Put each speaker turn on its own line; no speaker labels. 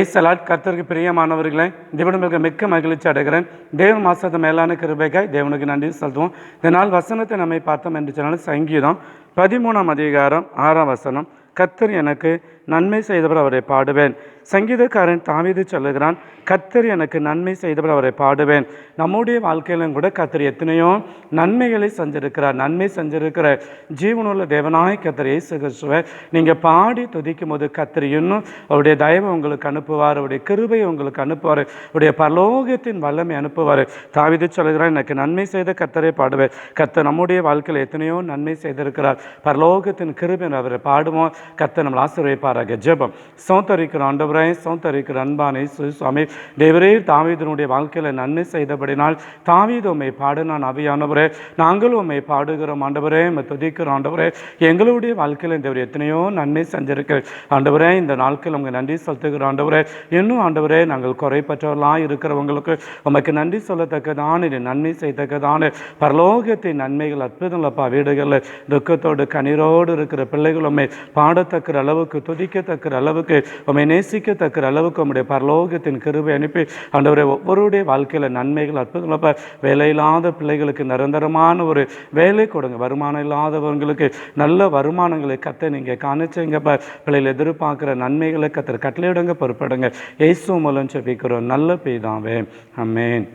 ஏசலாட் கர்த்தருக்கு பிரியமானவர்களே தேவனுக்கு மிக்க மகிழ்ச்சி அடைகிறேன். தேவன் மாசத்து மேலான கிருபைக்காய் தேவனுக்கு நன்றி செலுத்துவோம். இதனால் வசனத்தை நம்மை பார்த்தோம் என்று சொன்னால் சங்கீதம் பதிமூணாம் அதிகாரம் ஆறாம் வசனம். கத்தர் எனக்கு நன்மை செய்தவர் அவரை பாடுவேன். சங்கீதக்காரன் தாவிது சொல்லுகிறான் கத்தர் எனக்கு நன்மை செய்தவர் அவரை பாடுவேன். நம்முடைய வாழ்க்கையிலும் கூட கத்தர் எத்தனையோ நன்மைகளை செஞ்சிருக்கிறார் நன்மை செஞ்சிருக்கிற ஜீவனுள்ள தேவனாய் கத்தர் இயேசு கிறிஸ்துவை நீங்கள் பாடி துதிக்கும் போது கத்தர் இன்னும் அவருடைய தயவை உங்களுக்கு அனுப்புவார் அவருடைய கிருபையை உங்களுக்கு அனுப்புவார் அவருடைய பரலோகத்தின் வல்லமை அனுப்புவார். தாவிது சொல்லுகிறான் எனக்கு நன்மை செய்த கத்தரை பாடுவேன். கத்தர் நம்முடைய வாழ்க்கையில் எத்தனையோ நன்மை செய்திருக்கிறார். பரலோகத்தின் கிருபை அவரை பாடுவோம். கத்தை நம்மளை ஆசீர்வதிப்பாராக. ஜெபம். சௌத்தரிக்கிற ஆண்டவரே சௌத்தரிக்கிற அன்பானை சுவாமி தேவரே தாவீதனுடைய வாழ்க்கையில் நன்மை செய்தபடினால் தாவீது உம்மை பாடு நான் அவையானவரே. நாங்களும் உம்மை பாடுகிறோம் ஆண்டவரே துதிக்கிறோம் ஆண்டவரே. எங்களுடைய வாழ்க்கையில் இந்த எத்தனையோ நன்மை செஞ்சிருக்கிற ஆண்டவரே இந்த நாட்கள் உங்க நன்றி செலுத்துகிற ஆண்டவரே. இன்னும் ஆண்டவரே நாங்கள் குறைப்பற்றவர்களாக இருக்கிறவங்களுக்கு உமக்கு நன்றி சொல்லத்தக்கதான இது நன்மை செய்தக்கதான பரலோகத்தின் நன்மைகள் அற்புதங்களப்பா வீடுகளில் துக்கத்தோடு கண்ணீரோடு இருக்கிற பிள்ளைகள் உண்மை பாடத்தக்கிற அளவுக்கு துதிக்கத்தக்கிற அளவுக்கு உண்மை நேசிக்கத்தக்கிற அளவுக்கு உம்முடைய பரலோகத்தின் கிருபை அனுப்பி ஆண்டவரை ஒவ்வொருடைய வாழ்க்கையில் நன்மைகள் அற்புதங்களப்பா வேலையில்லாத பிள்ளைகளுக்கு நிரந்தரமான ஒரு வேலை கொடுங்க. வருமானம் இல்லாதவங்களுக்கு நல்ல வருமானங்களை கத்த நீங்கள் காணிச்சிங்கப்பா பிள்ளைகள் எதிர்பார்க்குற நன்மைகளை கத்துற கட்டளையிடுங்க பொறுப்படுங்க. இயேசு மூலம் செபிக்கிறோம். நல்ல பெய்தாவே அம்மேன்